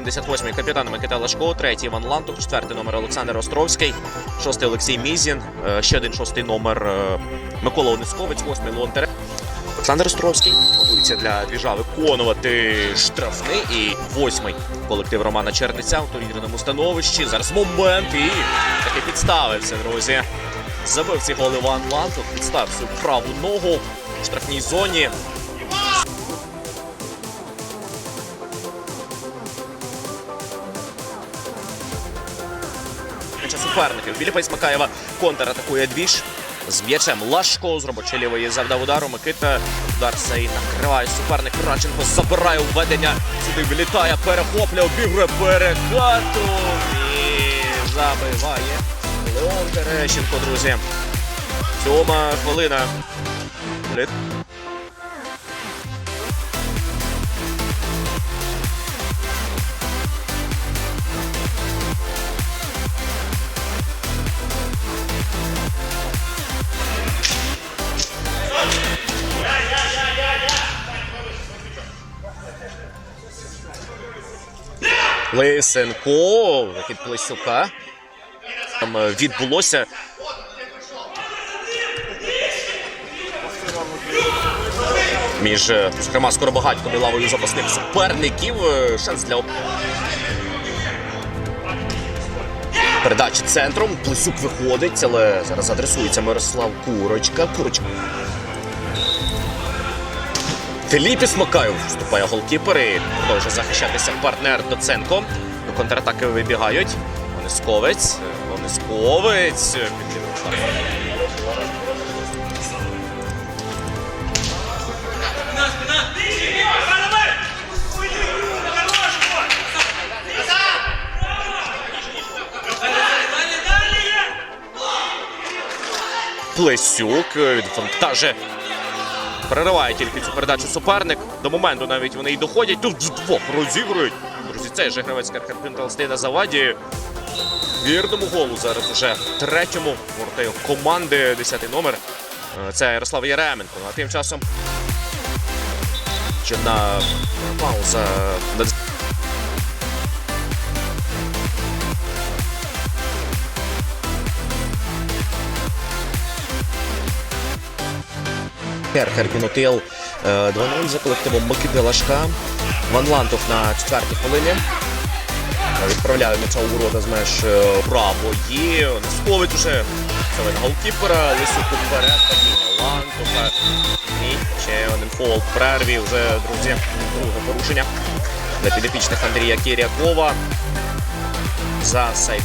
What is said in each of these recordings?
88-й капітан Микита Лашко, третій Іван Лантух, четвертий номер Олександр Островський, шостий Олексій Мізін, е, ще один шостий номер е, Микола Онисковець, восьмий Леон. Олександр Островський готується для двіжа виконувати штрафний і восьмий колектив Романа Черниця у турнірному становищі. Зараз момент і таки підставився, друзі. Забив цей гол Іван Лантух, підставив свою праву ногу в штрафній зоні. Хоча суперників. Філіпа Ісмакаєва контратакує двіж. З м'ячем Лашко з робочої лівої завдав удару. Микита удар цей накриває суперник. Радченко забирає введення. Сюди влітає, перехоплює, обігрує перекату і забиває. Леон Терещенко, друзі. Сьома хвилина. Лисенко, вихід Плесюка. Там е, відбулося. Між, е, зокрема, Скоробагатьком і лавою запасних суперників. Е, Шанс для передачі центром. Плесюк виходить, але зараз адресується Мирослав Курочка. Курочка. Філіпіс Макаєв вступає голкіпер і продовжує захищатися партнер Доценко. До контратаки вибігають. Онисковець. Онисковець. Плесюк від фантаже. Перериває тільки цю передачу суперник. До моменту навіть вони й доходять. Тут вдвох розігрують. Друзі, цей же гравець Карпентал стає на заваді. Вірному голу зараз уже третьому ворота команди, 10-й номер. Е, Це Ярослав Яременко. А тим часом ще на пауза. Керхер Кінотил 2-0 за колективом Микити Лашка. Ван Лантов на четвертій хвилині. Відправляє м'яча у ворота з меж е, правої. Несковить уже це голкіпера. Лисюк вперед. Падіння. І ще один фол в перерві. Вже, друзі, друге порушення для підопічних Андрія Кірякова. За цей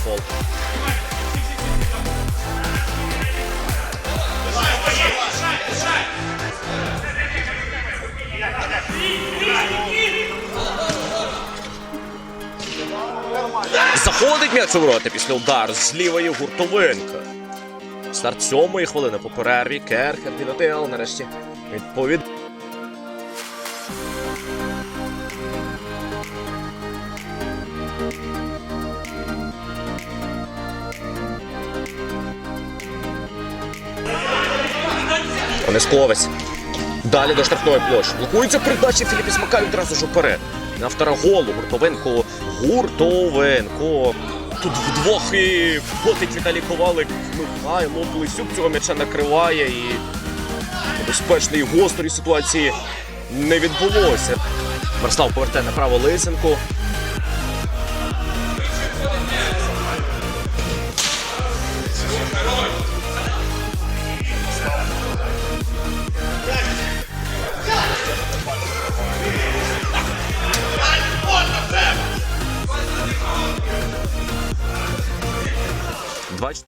Заходить м'яч у ворота після удару з лівої гуртовинка. Старт сьомої хвилини по перерві. Керхер Дінотел нарешті відповід. Онесковець. Далі до штрафної площі. Блокується передача Філіпі Смакай одразу ж уперед. На автора голу Гуртовенко. Гуртовенко. Тут вдвох і котить Віталій Ковалик. Михайло Плесюк цього м'яча накриває і небезпечної гострої ситуації не відбулося. Мирослав повертає направо Лисенко.